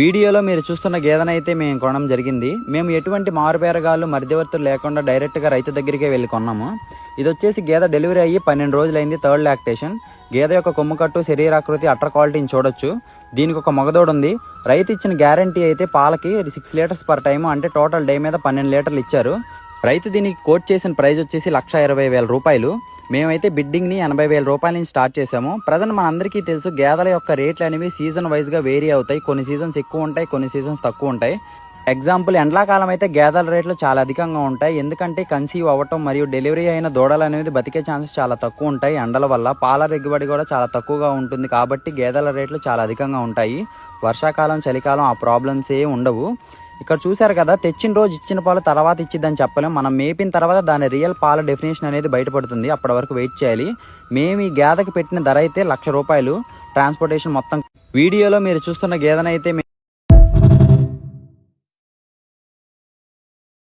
వీడియోలో మీరు చూస్తున్న గేదెనైతే మేము కొనడం జరిగింది. మేము ఎటువంటి మారుబేరగాళ్ళు మధ్యవర్తులు లేకుండా డైరెక్ట్గా రైతు దగ్గరికే వెళ్ళి కొన్నాము. ఇది వచ్చేసి గేదె డెలివరీ అయ్యి పన్నెండు రోజులైంది థర్డ్ లాక్టేషన్. గేదె యొక్క కొమ్ము కట్టు శరీరాకృతి అట్ర క్వాలిటీని చూడొచ్చు. దీనికి ఒక మగదోడు ఉంది రైతు ఇచ్చిన గ్యారంటీ అయితే పాలకి సిక్స్ లీటర్స్ పర్ టైం అంటే టోటల్ డే మీద పన్నెండు లీటర్లు ఇచ్చారు. రైతు దీనికి కోట్ చేసిన ప్రైజ్ వచ్చేసి లక్ష ఇరవై వేల రూపాయలు. మేమైతే బిడ్డింగ్ని ఎనభై వేల రూపాయల నుంచి స్టార్ట్ చేసాము ప్రజెంట్ మనందరికీ తెలుసు గేదెల యొక్క రేట్లు అనేవి సీజన్ వైజ్గా వేరీ అవుతాయి. కొన్ని సీజన్స్ ఎక్కువ ఉంటాయి కొన్ని సీజన్స్ తక్కువ ఉంటాయి. ఎగ్జాంపుల్ ఎండాకాలం అయితే గేదెల రేట్లు చాలా అధికంగా ఉంటాయి. ఎందుకంటే కన్సీవ్ అవ్వటం మరియు డెలివరీ అయిన దూడలు అనేది బతికే ఛాన్సెస్ చాలా తక్కువ ఉంటాయి. ఎండల వల్ల పాల దిగుబడి కూడా చాలా తక్కువగా ఉంటుంది. కాబట్టి గేదెల రేట్లు చాలా అధికంగా ఉంటాయి. వర్షాకాలం చలికాలం ఆ ప్రాబ్లమ్స్ ఏ ఉండవు. ఇక్కడ చూశారు కదా తెచ్చిన రోజు ఇచ్చిన పాలు తర్వాత ఇచ్చిద్దని చెప్పలేం. మనం మేపిన తర్వాత దాని రియల్ పాల డెఫినేషన్ అనేది బయటపడుతుంది. అప్పటి వరకు వెయిట్ చేయాలి. మేము ఈ గేదెకి పెట్టిన ధర అయితే లక్ష రూపాయలు. ట్రాన్స్పోర్టేషన్ మొత్తం వీడియోలో మీరు చూస్తున్న గేదెనైతే